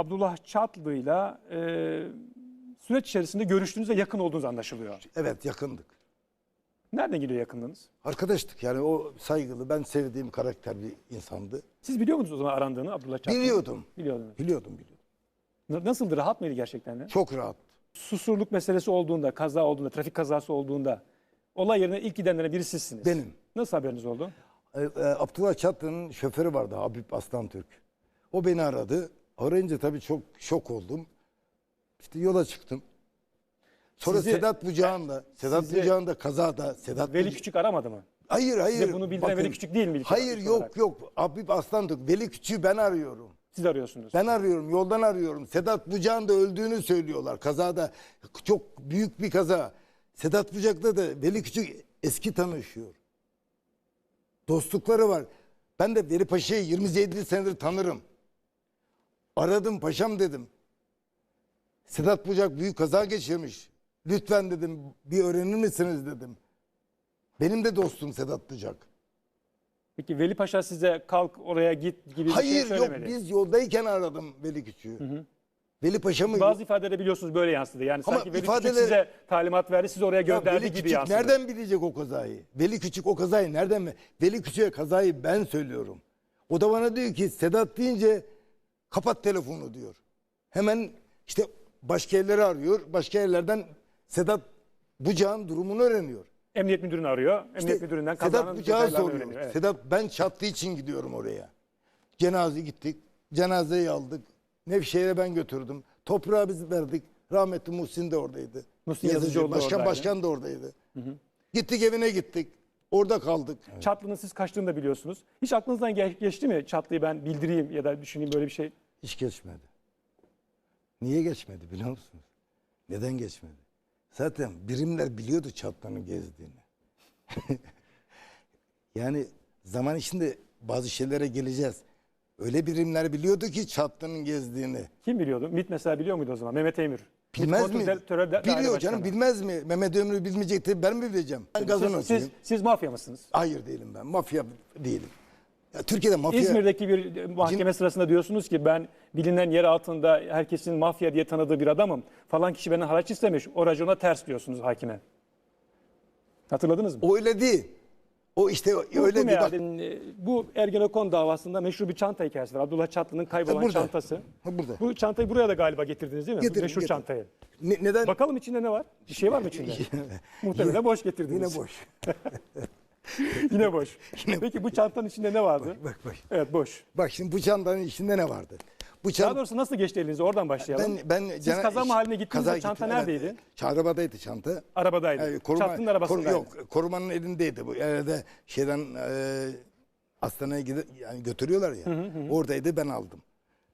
Abdullah Çatlı'yla e, süreç içerisinde görüştüğünüzde yakın olduğunuz anlaşılıyor. Evet yakındık. Nereden geliyor yakınlığınız? Arkadaştık yani o saygılı ben sevdiğim karakter bir insandı. Siz biliyor muydunuz o zaman arandığını Abdullah Çatlı? Biliyordum. Biliyordunuz. Biliyordum biliyordum. Na- Nasıldı? Rahat mıydı gerçekten de? Çok rahat. Susurluk meselesi olduğunda, kaza olduğunda, trafik kazası olduğunda olay yerine ilk gidenlerden biri sizsiniz. Benim. Nasıl haberiniz oldu? Ee, e, Abdullah Çatlı'nın şoförü vardı Habib Aslan Türk. O beni aradı. Arayınca tabii çok şok oldum. İşte yola çıktım. Sonra Sizi- Sedat Bucağan'la, Sedat Sizi- Bucağan da kazada. Sedat Veli Buca- Küçük aramadı mı? Hayır hayır. Size bunu bildiren Veli Küçük değil mi Hayır yok olarak? yok. Habib Aslan Türk. Veli Küçük'ü ben arıyorum. Siz arıyorsunuz. Ben arıyorum, yoldan arıyorum. Sedat Bucak'ın da öldüğünü söylüyorlar kazada. Çok büyük bir kaza. Sedat Bucak'la da Veli Küçük eski tanışıyor. Dostlukları var. Ben de Veli Paşa'yı 27 senedir tanırım. Aradım paşam dedim. Sedat Bucak büyük kaza geçirmiş. Lütfen dedim bir öğrenir misiniz dedim. Benim de dostum Sedat Bucak. Peki Veli Paşa size kalk oraya git gibi bir Hayır şey yok söylemedi. biz yoldayken aradım Veli Küçük'ü. Veli Paşa mı? Bazı ifadeleri biliyorsunuz böyle yansıdı. Yani Ama sanki Veli ifadeler- Küçük size talimat verdi, siz oraya Ya gönderdi Veli gibi Küçük yansıdı. nereden bilecek o kazayı? Veli Küçük o kazayı nereden mi? Veli Küçük'e kazayı ben söylüyorum. O da bana diyor ki Sedat deyince kapat telefonu diyor. Hemen işte başka yerleri arıyor. Başka yerlerden Sedat Bucağ'ın durumunu öğreniyor. Emniyet müdürünü arıyor. Emniyet İşte müdüründen kazanın Sedat Bucağ'a detaylarını soruyor. öğreniyor. Evet. Sedat ben çatlı için gidiyorum oraya. Cenaze gittik. Cenazeyi aldık. Nevşehir'e ben götürdüm. Toprağı biz verdik. Rahmetli Muhsin de oradaydı. Muhsin Yazıcıoğlu da Başkan oradaydı. başkan da oradaydı. Gittik evine gittik. Orada kaldık. Çatlı'nın siz kaçtığını da biliyorsunuz. Hiç aklınızdan ge- geçti mi Çatlı'yı ben bildireyim ya da düşüneyim böyle bir şey? Hiç geçmedi. Niye geçmedi biliyor musunuz? Neden geçmedi? Zaten birimler biliyordu Çatlı'nın gezdiğini. yani zaman içinde bazı şeylere geleceğiz. Öyle birimler biliyordu ki Çatlı'nın gezdiğini. Kim biliyordu? MİT mesela biliyor muydu o zaman? Mehmet Emir. Bilmez mi? Biliyor canım bilmez mi? Mehmet Ömrü bilmeyecekti ben mi bileceğim? Ben Siz, siz, siz mafya mısınız? Hayır değilim ben. Mafya değilim. Ya, Türkiye'de mafya... İzmir'deki bir mahkeme sırasında diyorsunuz ki ben bilinen yer altında herkesin mafya diye tanıdığı bir adamım. Falan kişi benden haraç istemiş. O racona ters diyorsunuz hakime. Hatırladınız mı? O öyle değil. O işte öyle bu bir bak. bu Ergenekon davasında meşhur bir çanta hikayesi var. Abdullah Çatlı'nın kaybolan Ha, burada. çantası. Ha, burada. Bu çantayı buraya da galiba getirdiniz değil mi? bu Getirdim, meşhur getirdim. çantayı. Ne- neden? Bakalım içinde ne var? Bir şey var mı içinde? Muhtemelen boş getirdiniz. Yine boş. Yine boş. Peki bu çantanın içinde ne vardı? Bak bak. Evet boş. Bak şimdi bu çantanın içinde ne vardı? Bu Daha çanta doğrusu nasıl geçti elinize? Oradan başlayalım. ben ben Siz kaza mahalline gittiğinizde kaza çanta gittim, neredeydi? Evet. Arabadaydı çanta. Arabadaydı. Yani koruma- Çatlının arabasındaydı. yok korumanın elindeydi bu. Yerde şeyden e, hastaneye gide, yani götürüyorlar ya. Oradaydı ben aldım.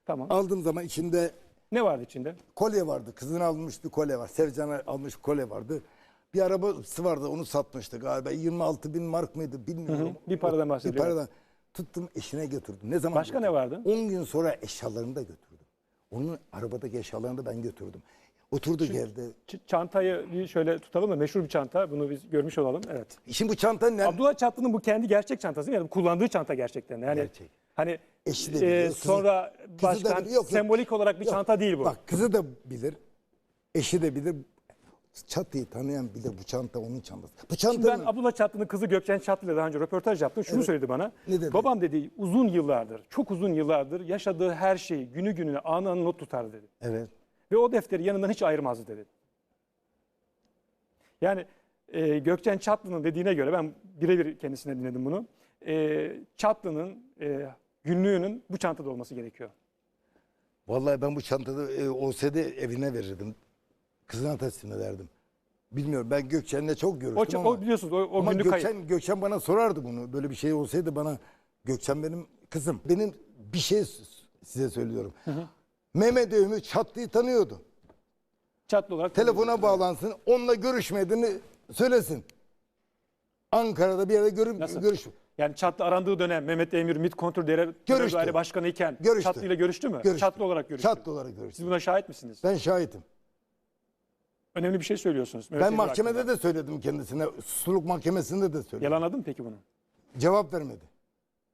Tamam. Aldığım zaman içinde Ne vardı içinde? kolye vardı. Kızın almış bir kolye var. Sevcan'a almış kolye vardı. Bir arabası vardı onu satmıştı galiba. 26 bin mark mıydı bilmiyorum. Bir paradan Bir bahsediyorum. paradan. Tuttum eşine götürdüm. Ne zaman Başka ne götürdüm? vardı? 10 gün sonra eşyalarını da götürdüm. Onun arabadaki eşyalarını da ben götürdüm. Oturdu geldi. Ç- çantayı bir şöyle tutalım da meşhur bir çanta. Bunu biz görmüş olalım. Evet. Şimdi bu çanta ne? Abdullah Çatlı'nın bu kendi gerçek çantası değil mi? Yani kullandığı çanta gerçekten. Yani Gerçek. hani Eşi de e, biliyor, kızı- sonra kızı da başkan biliyor. Yok, yok. sembolik olarak bir Yok. çanta değil bu. Bak kızı da bilir. Eşi de bilir. Çatıyı tanıyan bilir bu çanta onun çantası. Bu Şimdi ben çantanın Abdullah Çatlı'nın kızı Gökçen Çatlı ile daha önce röportaj yaptım. Şunu söyledi bana. Ne dedi? Babam dedi uzun yıllardır, çok uzun yıllardır yaşadığı her şeyi günü gününe anı anı not tutar dedi. Evet. Ve o defteri yanından hiç ayırmazdı dedi. Yani e, Gökçen Çatlı'nın dediğine göre ben birebir kendisine dinledim bunu. E, Çatlı'nın e, günlüğünün bu çantada olması gerekiyor. Vallahi ben bu çantada e, olsaydı evine verirdim. Kızına teslim ederdim. Bilmiyorum ben Gökçen'le çok O, görüştüm ça- ama. o biliyorsunuz o, o ama günlük Gökçen, kayıp. Gökçen bana sorardı bunu. Böyle bir şey olsaydı bana Gökçen benim kızım. Benim bir şey size söylüyorum. Mehmet Övümü Çatlı'yı tanıyordu. Çatlı olarak. Telefona bağlansın. Onunla görüşmediğini söylesin. Ankara'da bir yerde görüp görüş. Yani Çatlı arandığı dönem Mehmet Emir MİT Kontrol Daire Görüştü. Daire Başkanı iken Görüştü. Çatlı ile görüştü mü? Görüştü. Çatlı olarak görüştü. Çatlı olarak görüştü. Siz buna şahit misiniz? Ben şahitim. Önemli bir şey söylüyorsunuz. Mehmet Ben mahkemede hakkında. de söyledim kendisine. Susluluk mahkemesinde de söyledim. Yalanladı mı peki bunu? Cevap vermedi.